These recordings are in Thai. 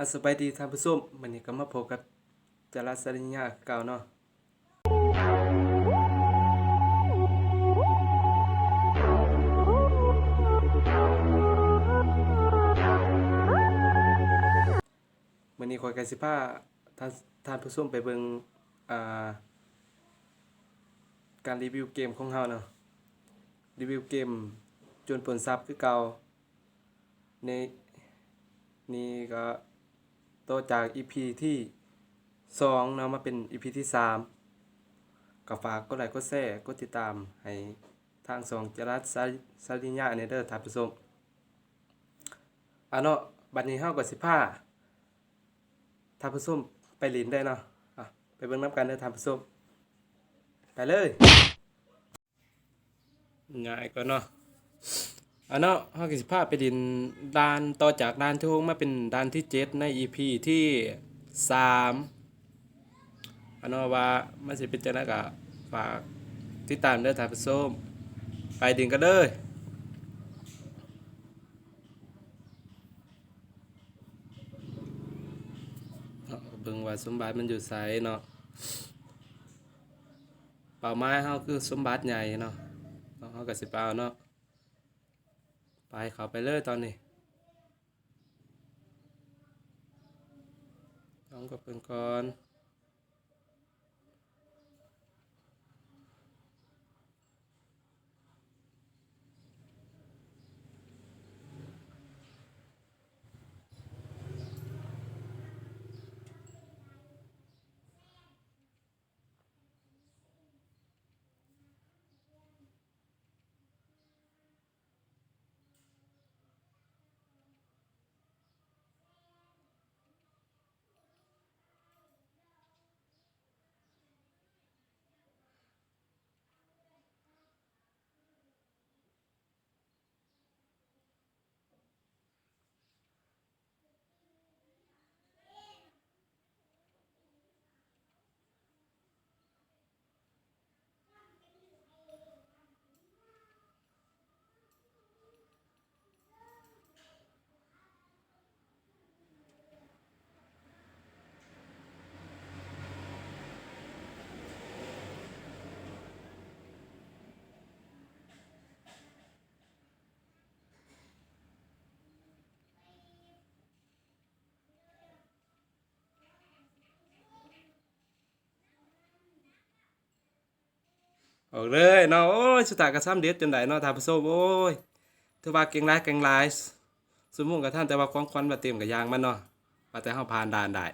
อัสบายดีท่านผู้ชมวันนี้ก็มาพบกับจารัสริญญาเก่าเนาะวันนี้ขอยกสิพาท่านท่านผู้ชมไปเบิงอ่าการรีวิวเกมของเฮาเนาะรีวิวเกมจนผลทรัพย์คือเก่าในนี่ก็ ต่อจาก EP ที่2เนาะมาเป็น EP ที่3ก็ฝากกดไลค์กดแชร์กดติดตามให้ทางสองจรัสซาลิญาเนเด้อท่านผู้ชมอะเนาะบัดนี้เฮาก็สิพาท่านผู้ชมไปเลินได้เนาะอะไปเบิ่งนํกันเด้อท่านผู้ชมไปเลยง่ายก็เนาะ อันเนาะเฮาก็สิพาไปดินด่านต่อจากด่านที่หกมาเป็นด่านที่เจ็ดใน EP ที่สามอันเนาะว่ามันสิเป็นจังไดก็ฝากติดตามเด้อท่านผู้ชมไปดินกันเลยเบิ่งว่าสมบัติมันอยู่ไสเนาะเป้าหมายเฮาคือสมบัติใหญ่เนาะเนาะเฮาก็สิไปเอาเนาะ ไปเขาไปเลยตอนนี้ต้องกับเพื่อนก่อน ออกเลยเนาะโอ้ยสุดท้ายก็ซ้ำเด็ดจนได้เนาะท่านผู้ชมโอ้ยถือว่าเก่งหลายเก่งหลายสมมุติกับท่านแต่ว่าของควันมาเต็มกับยางมันเนาะว่าแต่เฮาผ่านด่านได้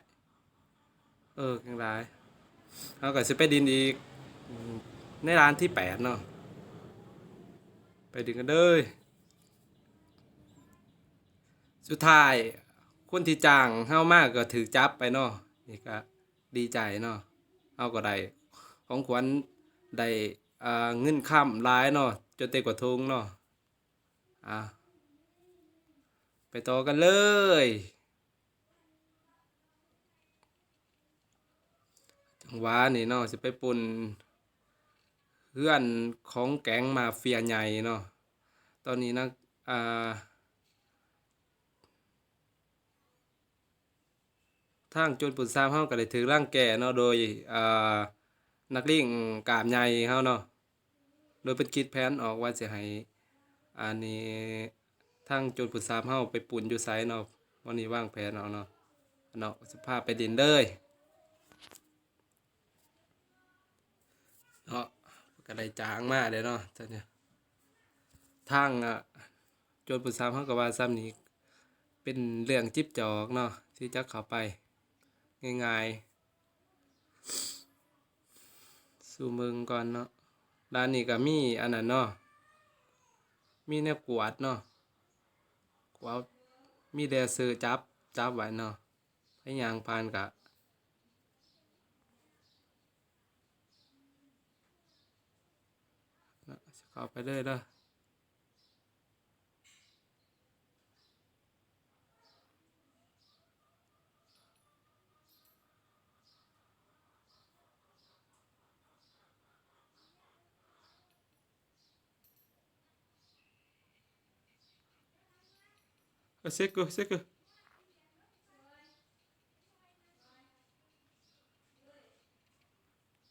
เออเก่งหลายเฮาก็สิไปดินอีกในร้านที่แปดเนาะไปดินกันเลยสุดท้ายคนที่จ้างเฮามากก็ถือจับไปเนาะนี่ก็ดีใจเนาะเฮาก็ได้ของขวัญได้ อ่าเงินค่ำหลายเนาะจนเต็มกว่าทุงเนาะอะไปต่อกันเลย จังหวะนี่เนาะสิไปปุ่นเพื่อนของแก๊งมาเฟียใหญ่เนาะตอนนี้นะอ่าทางจนปุ่นซามเฮาก็ได้ถือร่างแก่เนาะโดยอ่านักเลี้ยงกามใหญ่เฮาเนาะ โดยเป็นคิดแผนออกว่าสิให้อันนี้ทางโจนปุ่นซามเฮาไปปุ่นอยู่ไสเนาะวันนี้ว่างแผนเอาเนาะเนาะสภาพไปดินเลยเนาะก็ได้จางมาเลยเนาะจ้ะเนี่ยทางอะโจนปุ่นซามเฮาก็ว่าซ้ำนี้เป็นเรื่องจิบจอกเนาะที่จะเข้าไปง่ายๆสู่เมืองก่อนเนาะ ร้านนี้ก็มีอันนั้นเนาะมีเนวกวดเนาะกวาดมีแดซื้อจับจับไว้เนาะพยางพานกะนะเข้าไปเลยเด้อ Seco, seco.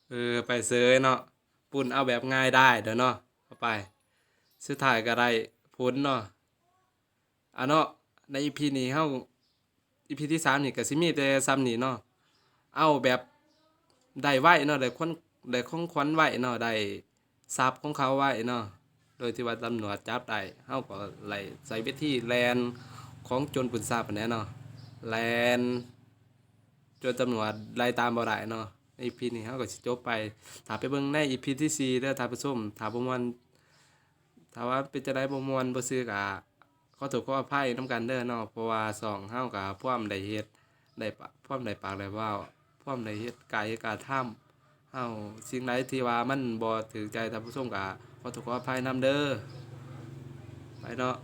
Ừ, phải dưới nó. Bún ao bẹp ngay đài đó nó. Phải. Sư thải cả đây. Phún nó. À nó. ในอีพีนี้เฮาอีพีที่สามนี่ก็สิมีแต่ซ้ำนี่เนาะ เอาแบบได้ไหวเนาะได้คนได้คงควันไหวเนาะได้ทรับของเขาไหวเนาะ โดยที่ว่าตำรวจจับได้เฮาก็ไล่ใส่ไปที่แลน ของจรปุนทรัพย์อันนี้เนาะแลนจนตำรวจไล่ตามบ่ได้เนาะใน EP นี้เฮาก็สิจบไปถ้าไปเบิ่งใน EP ที่สี่เด้อท่านผู้ชมถ้าบ่มวนถ้าว่าเป็นจะได้บ่มวนบ่ซื้อกะขอโทษขออภัยนํกันเด้อเนาะเพราะว่าสองเฮาก็พร้อมได้เฮ็ดได้ปะพร้อมได้ปากได้เว้าพร้อมได้เฮ็ดกายกาทำเฮาสิ่งใดที่ว่ามันบ่ถูกใจท่านผู้ชมก็ขอโทษขออภัยนํเด้อไปเนาะ